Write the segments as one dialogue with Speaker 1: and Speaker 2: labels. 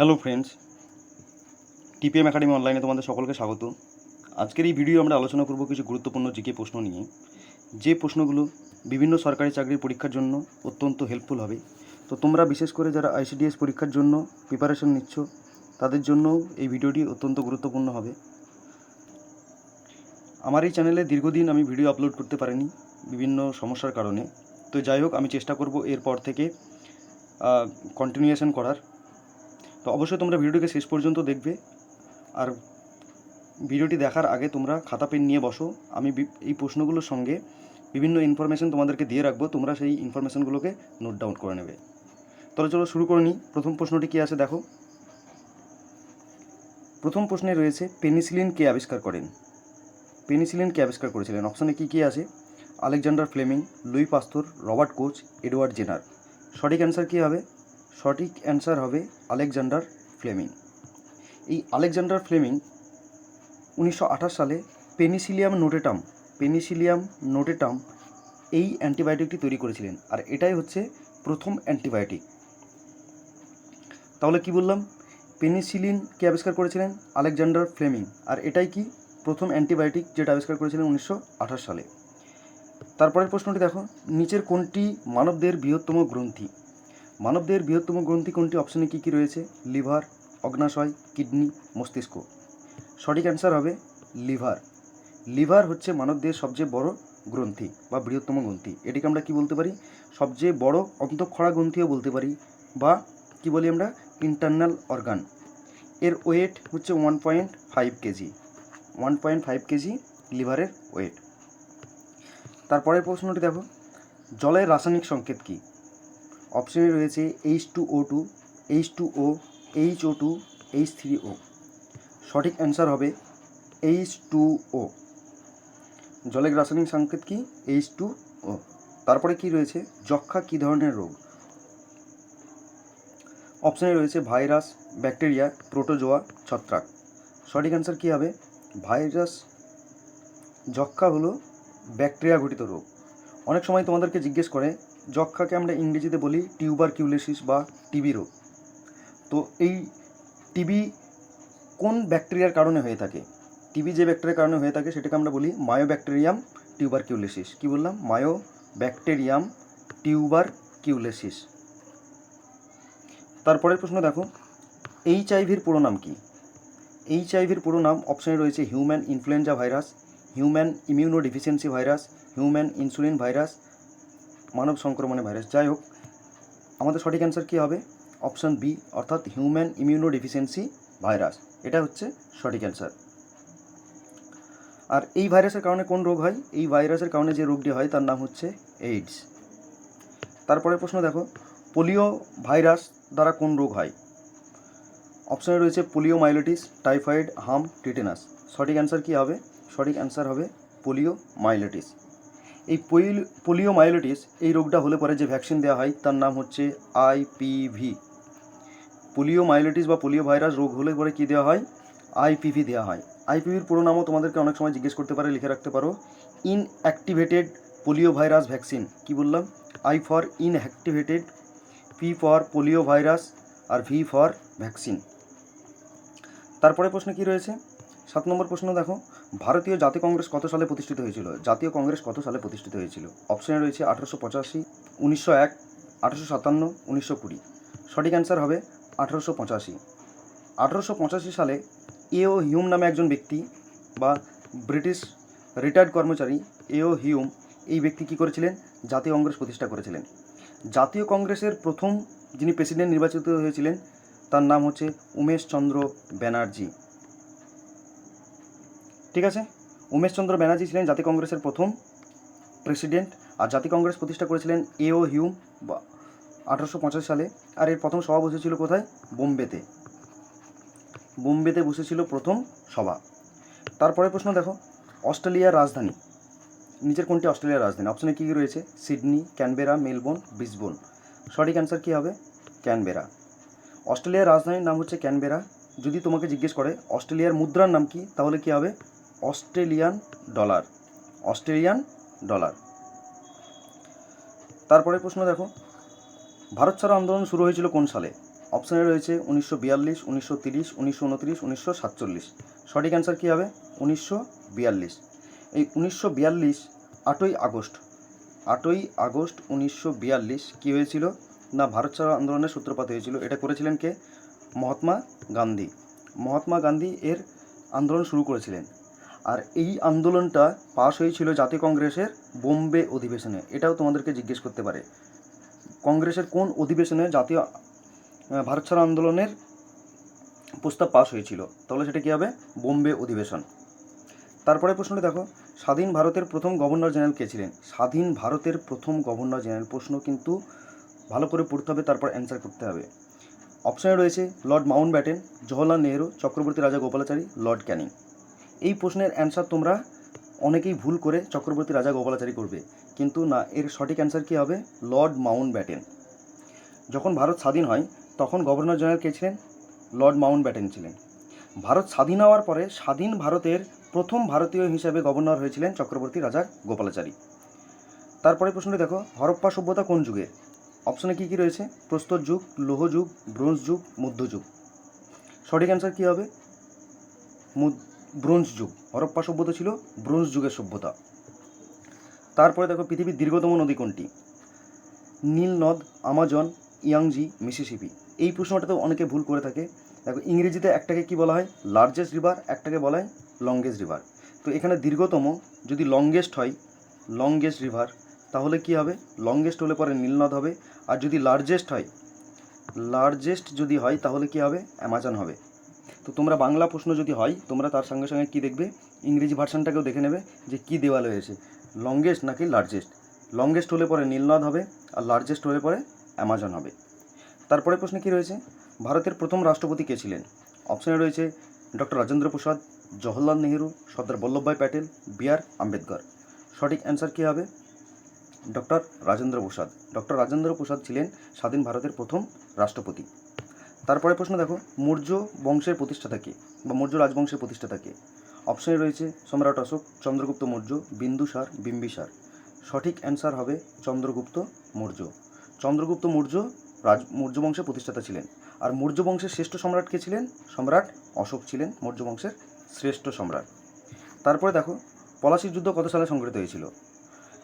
Speaker 1: Hello friends TPM academy অনলাইনে তোমাদের সকলকে স্বাগত। আজকের এই ভিডিও আমরা আলোচনা করব কিছু গুরুত্বপূর্ণ জিকে প্রশ্ন নিয়ে। যে প্রশ্নগুলো বিভিন্ন সরকারি চাকরির পরীক্ষার জন্য অত্যন্ত হেল্পফুল হবে। তো তোমরা বিশেষ করে যারা আইসিডিএস পরীক্ষার জন্য প্রিপারেশন নিচ্ছ, তাদের জন্য এই ভিডিওটি অত্যন্ত গুরুত্বপূর্ণ হবে। আমার এই চ্যানেলে দীর্ঘদিন আমি ভিডিও আপলোড করতে পারিনি বিভিন্ন সমস্যার কারণে। তো যাই হোক, আমি চেষ্টা করব এরপর থেকে কন্টিনিউয়েশন করার। তো অবশ্যই তোমরা ভিডিওটিকে শেষ পর্যন্ত দেখবে। আর ভিডিওটি দেখার আগে তোমরা খাতা পেন নিয়ে বসো। আমি এই প্রশ্নগুলোর সঙ্গে বিভিন্ন ইনফরমেশন তোমাদেরকে দিয়ে রাখব। তোমরা সেই ইনফরমেশনগুলোকে নোট ডাউন করে নেবে। তাহলে চলো শুরু করে নিই প্রথম প্রশ্নটি কী আছে দেখো। প্রথম প্রশ্নে রয়েছে পেনিসিলিন কে আবিষ্কার করেন? পেনিসিলিন কে আবিষ্কার করেছিলেন? অপশানে কী কী আছে? Alexander Fleming, Louis Pasteur, Robert Koch, Edward Jenner. সঠিক অ্যান্সার কী হবে? সঠিক অ্যান্সার হবে আলেকজান্ডার ফ্লেমিং। এই আলেকজান্ডার ফ্লেমিং উনিশশো আঠাশ সালে পেনিসিলিয়াম নোটেটাম পেনিসিলিয়াম নোটেটাম এই অ্যান্টিবায়োটিকটি তৈরি করেছিলেন। আর এটাই হচ্ছে প্রথম অ্যান্টিবায়োটিক। তাহলে কি বললাম? পেনিসিলিন কে আবিষ্কার করেছিলেন? Alexander Fleming. আর এটাই কি? প্রথম অ্যান্টিবায়োটিক যেটা আবিষ্কার করেছিলেন উনিশশো আঠাশ সালে। তারপরের প্রশ্নটি দেখো। নিচের কোনটি মানবদের বৃহত্তম গ্রন্থি? মানবদের বৃহত্তম গ্রন্থি কোনটি? অপশনে কী কী রয়েছে? লিভার, অগ্নাশয়, কিডনি, মস্তিষ্ক। সঠিক অ্যান্সার হবে লিভার। লিভার হচ্ছে মানবদের সবচেয়ে বড় গ্রন্থি বা বৃহত্তম গ্রন্থি। এটিকে আমরা কি বলতে পারি? সবচেয়ে বড় অন্তঃক্ষরা গ্রন্থিও বলতে পারি বা কি বলি আমরা? ইন্টারনাল অর্গান এর ওয়েট হচ্ছে one point five KG. One point five KG লিভারের ওয়েট তারপরের প্রশ্নটি দেখো। জলের রাসায়নিক সংকেত কী? অপশনে রয়েছে H two O two H two O H O two H three O সঠিক অ্যান্সার হবে এইচ টু ও জলের রাসায়নিক সংকেত কি? এইচ টু ও তারপরে কি রয়েছে? যক্ষা কী ধরনের রোগ? অপশানে রয়েছে ভাইরাস, ব্যাকটেরিয়া, প্রোটোজোয়া, ছত্রাক। সঠিক অ্যান্সার কী হবে? ভাইরাস যক্ষা হলো ব্যাকটেরিয়া ঘটিত রোগ। অনেক সময় তোমাদেরকে জিজ্ঞেস করে যক্ষাকে আমরা ইংরেজিতে বলি টিউবার কিউলেসিস বা টিবি রোগ। তো এই টিবি কোন ব্যাকটেরিয়ার কারণে হয়ে থাকে? টিবি যে ব্যাকটেরিয়ার কারণে হয়ে থাকে সেটাকে আমরা বলি মায়ো ব্যাকটেরিয়াম টিউবার কিউলেসিস কী বললাম? মায়ো ব্যাকটেরিয়াম টিউবার কিউলেসিস তারপরের প্রশ্ন দেখো, এইচ আইভির পুরো নাম কি? এইচ আইভির পুরো নাম অপশানে রয়েছে human influenza virus human immunodeficiency virus human insulin virus মানব সংক্রমণে ভাইরাস যাই হোক, আমাদের সঠিক অ্যান্সার কী হবে? অপশান বি অর্থাৎ হিউম্যান ইমিউনো ডিফিসিয়েন্সি ভাইরাস এটা হচ্ছে সঠিক অ্যান্সার আর এই ভাইরাসের কারণে কোন রোগ হয়? এই ভাইরাসের কারণে যে রোগটি হয়, তার নাম হচ্ছে এইডস তারপরের প্রশ্ন দেখো পোলিও ভাইরাস দ্বারা কোন রোগ হয়? অপশানে রয়েছে পোলিও মাইলোটিস টাইফয়েড হাম টিটেনাস সঠিক অ্যান্সার কী হবে? সঠিক অ্যান্সার হবে পোলিও মাইলোটিস এই পোলিও মাইলোটিস এই রোগটা হলে পরে যে ভ্যাকসিন দেওয়া হয়, তার নাম হচ্ছে আইপিভি পোলিও মাইলোটিস বা পোলিও ভাইরাস রোগ হলে পরে কী দেওয়া হয়? আইপিভি দেওয়া হয়। আইপিভির পুরো নামও তোমাদেরকে অনেক সময় জিজ্ঞেস করতে পারে, লিখে রাখতে পারো। ইনঅ্যাক্টিভেটেড পোলিও ভাইরাস ভ্যাকসিন কি বললাম? I for inactivated P for polio virus R V for vaccine তারপরে প্রশ্ন কি রয়েছে? সাত নম্বর প্রশ্ন দেখো, ভারতীয় জাতীয় কংগ্রেস কত সালে প্রতিষ্ঠিত হয়েছিল? জাতীয় কংগ্রেস কত সালে প্রতিষ্ঠিত হয়েছিল? অপশনে রয়েছে আঠারোশো পঁচাশি, উনিশশো এক, আঠারোশো সাতান্ন, উনিশশো কুড়ি। সঠিক অ্যান্সার হবে আঠারোশো পঁচাশি। আঠারোশো পঁচাশি সালে এও হিউম নামে একজন ব্যক্তি বা ব্রিটিশ রিটায়ার্ড কর্মচারী এও হিউম এই ব্যক্তি কী করেছিলেন? জাতীয় কংগ্রেস প্রতিষ্ঠা করেছিলেন। জাতীয় কংগ্রেসের প্রথম যিনি প্রেসিডেন্ট নির্বাচিত হয়েছিলেন, তার নাম হচ্ছে উমেশচন্দ্র ব্যানার্জি। ঠিক আছে? উমেশচন্দ্র ব্যানার্জি ছিলেন জাতীয় কংগ্রেসের প্রথম প্রেসিডেন্ট আর জাতীয় কংগ্রেস প্রতিষ্ঠা করেছিলেন এও হিউম বা আঠারোশো সালে। আর এর প্রথম সভা বসেছিল কোথায়? বোম্বেতে। বোম্বেতে বসেছিল প্রথম সভা। তারপরে প্রশ্ন দেখো। অস্ট্রেলিয়ার রাজধানী। নিচের কোনটি অস্ট্রেলিয়ার রাজধানী? অপশনে কী কী রয়েছে? সিডনি, ক্যানবেরা, মেলবোর্ন ব্রিসবোন সঠিক অ্যান্সার কী হবে? ক্যানবেরা। অস্ট্রেলিয়ার রাজধানীর নাম হচ্ছে ক্যানবেরা। যদি তোমাকে জিজ্ঞেস করে অস্ট্রেলিয়ার মুদ্রার নাম কি, তাহলে কী হবে? Australian dollar Australian dollar. তারপরে প্রশ্ন দেখো, ভারত ছাড়ো আন্দোলন শুরু হয়েছিল কোন সালে? অপশানে রয়েছে উনিশশো বিয়াল্লিশ, উনিশশো তিরিশ, উনিশশো উনত্রিশ, উনিশশো সাতচল্লিশ। সঠিক অ্যান্সার কী হবে? উনিশশো বিয়াল্লিশ। এই উনিশশো বিয়াল্লিশ আটই আগস্ট আটই আগস্ট উনিশশো বিয়াল্লিশ কী হয়েছিল? না, ভারত ছাড়ো আন্দোলনের সূত্রপাত হয়েছিল। এটা করেছিলেন কে? মহাত্মা গান্ধী। মহাত্মা গান্ধী এর আন্দোলন শুরু করেছিলেন। আর এই আন্দোলনটা পাশ হয়েছিল জাতীয় কংগ্রেসের বোম্বে অধিবেশনে। এটাও তোমাদেরকে জিজ্ঞেস করতে পারে। কংগ্রেসের কোন অধিবেশনে জাতীয় ভারত ছাড়ো আন্দোলনের প্রস্তাব পাশ হয়েছিল? তাহলে সেটা কী হবে? বোম্বে অধিবেশন। তারপরে প্রশ্নটা দেখো। স্বাধীন ভারতের প্রথম গভর্নর জেনারেল কে ছিলেন? স্বাধীন ভারতের প্রথম গভর্নর জেনারেল প্রশ্ন কিন্তু ভালো করে পড়তে হবে, তারপর অ্যান্সার করতে হবে। অপশানে রয়েছে Lord Mountbatten Jawaharlal Nehru Chakravarti Rajagopalachari Lord Canning এই প্রশ্নের অ্যান্সার তোমরা অনেকেই ভুল করে চক্রবর্তী রাজা গোপালাচারী করবে। কিন্তু না, এর সঠিক অ্যান্সার কী হবে? লর্ড মাউন্ট ব্যাটেন যখন ভারত স্বাধীন হয়, তখন গভর্নর জেনারেল কে ছিলেন? লর্ড মাউন্ট ব্যাটেন ছিলেন। ভারত স্বাধীন হওয়ার পরে স্বাধীন ভারতের প্রথম ভারতীয় হিসেবে গভর্নর হয়েছিলেন চক্রবর্তী রাজা গোপালাচারী। তারপরে প্রশ্নটি দেখো, হরপ্পা সভ্যতা কোন যুগে? অপশনে কী কী রয়েছে? প্রস্তর যুগ, লৌহ যুগ ব্রোঞ্জ যুগ মধ্যযুগ সঠিক অ্যান্সার কী হবে? ব্রোঞ্জ যুগ। হরপ্পা সভ্যতা ছিল ব্রোঞ্জ যুগের সভ্যতা। তারপরে দেখো পৃথিবীর দীর্ঘতম নদী কোনটি? নীল নদ, আমাজন, ইয়াংজি, মিসিসিপি। এই প্রশ্নটাতেও অনেকে ভুল করে থাকে। দেখো ইংরেজিতে একটাকে কি বলা হয়? লার্জেস্ট রিভার একটাকে বলা হয় লংগেস্ট রিভার তো এখানে দীর্ঘতম যদি লংগেস্ট হয় লংগেস্ট রিভার তাহলে কি হবে? লংগেস্ট হলে পরে নীলনদ হবে। আর যদি লার্জেস্ট হয় লার্জেস্ট যদি হয়, তাহলে কি হবে? অ্যামাজন হবে। তো তোমরা বাংলা প্রশ্ন যদি হয়, তোমরা তার সঙ্গে সঙ্গে কি দেখবে? ইংরেজি ভার্সানটাকেও দেখে নেবে যে কি দেওয়া রয়েছে লংগেস্ট নাকি লার্জেস্ট লংগেস্ট হলে পরে নীলনদ হবে আর লার্জেস্ট হলে পরে অ্যামাজন হবে। তারপরে প্রশ্নে কি রয়েছে? ভারতের প্রথম রাষ্ট্রপতি কে ছিলেন? অপশানে রয়েছে doctor Rajendra Prasad, Jawaharlal Nehru, Sardar Vallabhbhai Patel, B R Ambedkar. সঠিক অ্যান্সার কী হবে? ডক্টর রাজেন্দ্র প্রসাদ। ডক্টর রাজেন্দ্র প্রসাদ ছিলেন স্বাধীন ভারতের প্রথম রাষ্ট্রপতি। তারপরে প্রশ্ন দেখো, মৌর্য বংশের প্রতিষ্ঠাতা কে বা মৌর্য রাজবংশের প্রতিষ্ঠাতা কে? অপশনে রয়েছে সম্রাট অশোক, চন্দ্রগুপ্ত মৌর্য, বিন্দুসার, বিম্বিসার। সঠিক অ্যান্সার হবে চন্দ্রগুপ্ত মৌর্য। চন্দ্রগুপ্ত মৌর্য রাজ, মৌর্য বংশের প্রতিষ্ঠাতা ছিলেন। আর মৌর্য বংশের শ্রেষ্ঠ সম্রাট কে ছিলেন? সম্রাট অশোক ছিলেন, মৌর্য বংশের শ্রেষ্ঠ সম্রাট। তারপরে দেখো, পলাশির যুদ্ধ কত সালে সংঘটিত হয়েছিল?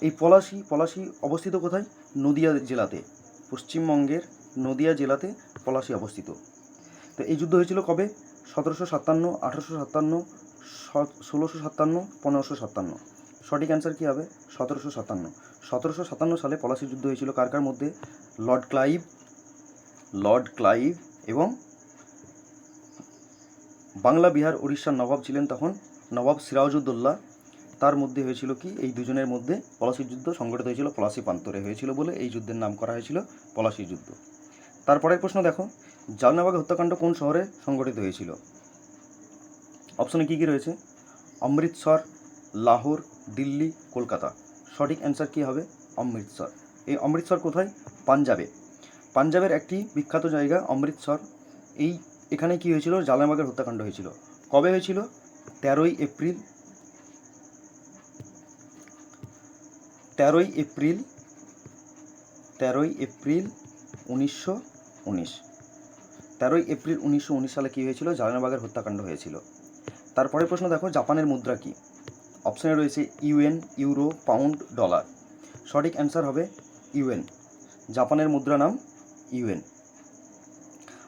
Speaker 1: এই পলাশি পলাশি অবস্থিত কোথায়? নদিয়া জেলাতে। পশ্চিমবঙ্গের নদিয়া জেলাতে পলাশি অবস্থিত। তো এই যুদ্ধ হয়েছিল কবে? সতেরোশো সাতান্ন, আঠারোশো সাতান্ন ষোলোশো সাতান্ন, পনেরোশো সাতান্ন। সঠিক অ্যান্সার কী হবে? সতেরোশো সাতান্ন। সতেরোশো সাতান্ন সালে পলাশি যুদ্ধ হয়েছিল কার কার মধ্যে? লর্ড ক্লাইভ লর্ড ক্লাইভ এবং বাংলা, বিহার উড়িষ্যার নবাব ছিলেন তখন নবাব সিরাজউদ্দৌল্লা তার মধ্যে হয়েছিল কি? এই দুজনের মধ্যে পলাশির যুদ্ধ সংগঠিত হয়েছিল পলাশি প্রান্তরে। হয়েছিল বলে এই যুদ্ধের নাম করা হয়েছিল পলাশি যুদ্ধ। তারপরের প্রশ্ন দেখো জালনাবাগ হত্যাকাণ্ড কোন শহরে সংগঠিত হয়েছিল? অপশনে কী কী রয়েছে? অমৃতসর, লাহোর, দিল্লি, কলকাতা। সঠিক অ্যান্সার কী হবে? অমৃতসর। এই অমৃতসর কোথায়? পাঞ্জাবে। পাঞ্জাবের একটি বিখ্যাত জায়গা অমৃতসর। এই এখানে কি হয়েছিল? জালানবাগের হত্যাকাণ্ড হয়েছিল। কবে হয়েছিল? তেরোই এপ্রিল তেরোই এপ্রিল তেরোই এপ্রিল উনিশশো উনিশ। তেরোই এপ্রিল উনিশশো উনিশ সালে কী হয়েছিল? জালানবাগের হত্যাকাণ্ড হয়েছিল। তারপরে প্রশ্ন দেখো, জাপানের মুদ্রা কী? অপশানে রয়েছে ইউএন, ইউরো, পাউন্ড, ডলার। সঠিক অ্যান্সার হবে ইউএন। জাপানের মুদ্রা নাম ইউএন।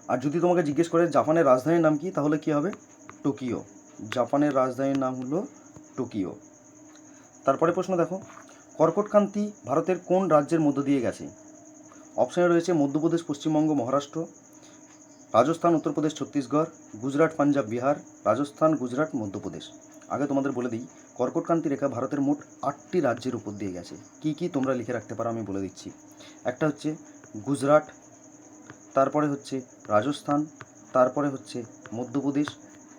Speaker 1: আর যদি তোমাকে জিজ্ঞেস করে জাপানের রাজধানীর নাম কি, তাহলে কি হবে? টোকিও। জাপানের রাজধানীর নাম হলো টোকিও। তারপরে প্রশ্ন দেখো কর্কটকান্তি ভারতের কোন রাজ্যের মধ্য দিয়ে গেছে? অপশানে রয়েছে মধ্যপ্রদেশ, পশ্চিমবঙ্গ, মহারাষ্ট্র, রাজস্থান, উত্তরপ্রদেশ, ছত্তিশগড়, গুজরাট, পাঞ্জাব, বিহার, রাজস্থান, গুজরাট, মধ্যপ্রদেশ। আগে তোমাদের বলে দিই কর্কটকান্তি রেখা ভারতের মোট আটটি রাজ্যের উপর দিয়ে গেছে। কি কি তোমরা লিখে রাখতে পারো আমি বলে দিচ্ছি। একটা হচ্ছে গুজরাট, তারপরে হচ্ছে রাজস্থান, তারপরে হচ্ছে মধ্যপ্রদেশ,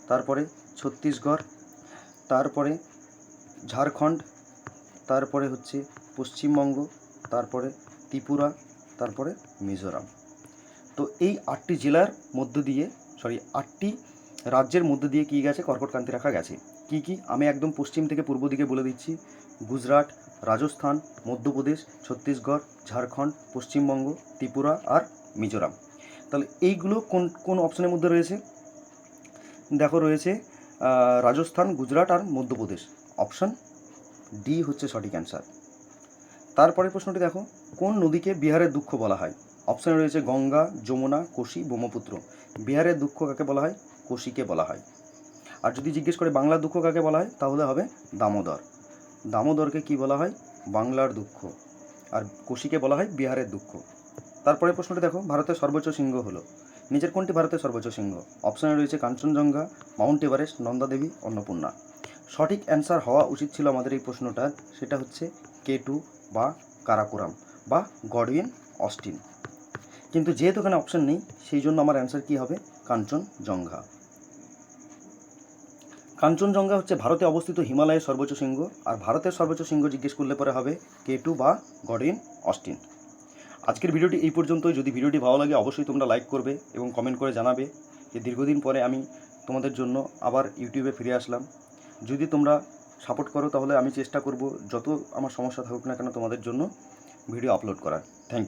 Speaker 1: তারপরে ছত্তিশগড়, তারপরে ঝাড়খণ্ড, তারপরে হচ্ছে পশ্চিমবঙ্গ, তারপরে ত্রিপুরা তারপরে মিজোরাম। তো এই আটটি জেলার মধ্য দিয়ে সরি আটটি রাজ্যের মধ্য দিয়ে কী গেছে কর্কটকান্তি রাখা গেছে। কি কি? আমি একদম পশ্চিম থেকে পূর্ব দিকে বলে দিচ্ছি। গুজরাট, রাজস্থান, মধ্যপ্রদেশ, ছত্তিশগড়, ঝাড়খণ্ড, পশ্চিমবঙ্গ, ত্রিপুরা আর মিজোরাম। তাহলে এইগুলো কোন কোন অপশনের মধ্যে রয়েছে? দেখো রয়েছে রাজস্থান, গুজরাট আর মধ্যপ্রদেশ। অপশন ডি হচ্ছে সঠিক অ্যান্সার। তারপরে প্রশ্নটি দেখো, কোন নদীকে বিহারের দুঃখ বলা হয়? অপশানে রয়েছে গঙ্গা, যমুনা, কোশি, ব্রহ্মপুত্র। বিহারের দুঃখ কাকে বলা হয়? কোশিকে বলা হয়। আর যদি জিজ্ঞেস করে বাংলার দুঃখ কাকে বলা হয়, তাহলে হবে দামোদর। দামোদরকে কি বলা হয়? বাংলার দুঃখ। আর কোশিকে বলা হয় বিহারের দুঃখ। তারপরে প্রশ্নটি দেখো, ভারতের সর্বোচ্চ শৃঙ্গ হলো। নিচের কোনটি ভারতের সর্বোচ্চ শৃঙ্গ? অপশানে রয়েছে কাঞ্চনজঙ্ঘা, মাউন্ট এভারেস্ট, নন্দাদেবী, অন্নপূর্ণা। সঠিক অ্যান্সার হওয়া উচিত ছিল আমাদের এই প্রশ্নটার, সেটা হচ্ছে কে টু। বা কারাকোরাম বা গডউইন, অস্টিন। কিন্তু যেহেতু এখানে অপশন নেই, সেই জন্য আমার অ্যান্সার কী হবে? কাঞ্চনজঙ্ঘা। কাঞ্চনজঙ্ঘা হচ্ছে ভারতে অবস্থিত হিমালয়ের সর্বোচ্চ শৃঙ্গ, আর ভারতের সর্বোচ্চ শৃঙ্গ জিজ্ঞেস করলে পরে হবে কে টু বা গডউইন, অস্টিন। আজকের ভিডিওটি এই পর্যন্তই। যদি ভিডিওটি ভালো লাগে, অবশ্যই তোমরা লাইক করবে এবং কমেন্ট করে জানাবে যে দীর্ঘদিন পরে আমি তোমাদের জন্য আবার ইউটিউবে ফিরে আসলাম। যদি তোমরা সাপোর্ট করো, তাহলে আমি চেষ্টা করব, যত আমার সমস্যা থাকুক না কেন তোমাদের জন্য ভিডিও আপলোড করার। Thank you